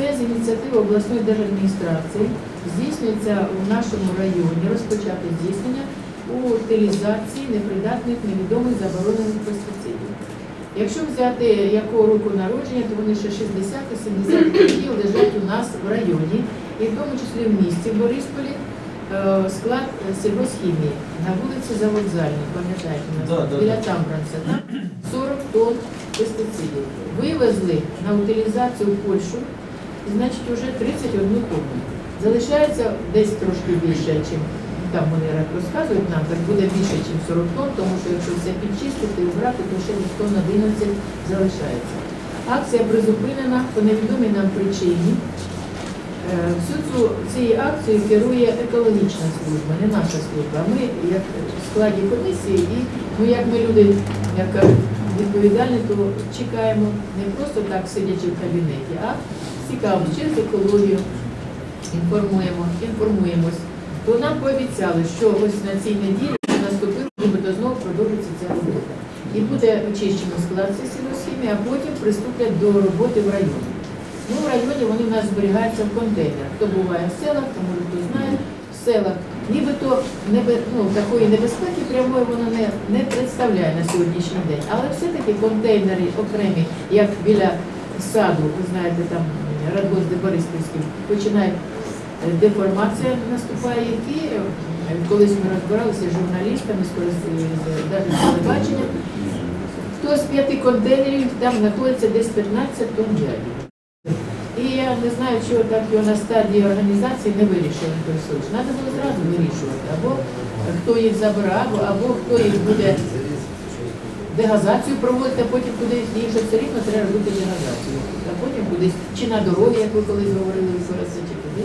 Це з ініціативи обласної держадміністрації здійснюється в нашому районі, розпочато здійснення утилізації непридатних, невідомих заборонених пестицидів. Якщо взяти якого року народження, то вони ще 60-70 років лежать у нас в районі, і в тому числі в місті Борисполі е, склад сільгосхімії на вулиці Завокзальній, пам'ятаєте, да, біля да. Тамбранця, там 40 тонн пестицидів. Вивезли на утилізацію в Польщу, значить, вже 31 тонну. Залишається десь трошки більше, ніж там вони розказують нам, так буде більше, ніж 40 тонн, тому що якщо все підчистити і вбрати, то ще десь тонн 11 залишається. Акція призупинена по невідомій нам причині. Е, Всю цю цією акцією керує екологічна служба, не наша служба. Ми як в складі комісії, і ну, як ми люди, як відповідальні, то чекаємо не просто так сидячи в кабінеті, а цікаво, через екологію інформуємо, інформуємось. То нам пообіцяли, що ось на цій неділі наступив, нібито знову продовжиться ця робота. І буде очищено склад цієї а потім приступлять до роботи в районі. Ну, в районі вони в нас зберігаються в контейнерах. Хто буває в селах, то може хто знає, в селах нібито ну, такої небезпеки прямої воно не, не представляє на сьогоднішній день. Але все-таки контейнери окремі, як біля саду, ви знаєте, там Радгосп Бориспільський, починає е, деформація наступає, і е, колись ми розбиралися з журналістами, навіть з телебачення, то з п'яти контейнерів там знаходиться десь 15 тонн ядів. І я не знаю, чого так його на стадії організації не вирішили той суд. Треба було зразу вирішувати. Або хто їх забирав, або хто їх буде дегазацію проводити, а потім кудись інше все рівно треба робити дегазацію. А потім кудись чи на дорозі, як ви колись говорили, в чи куди.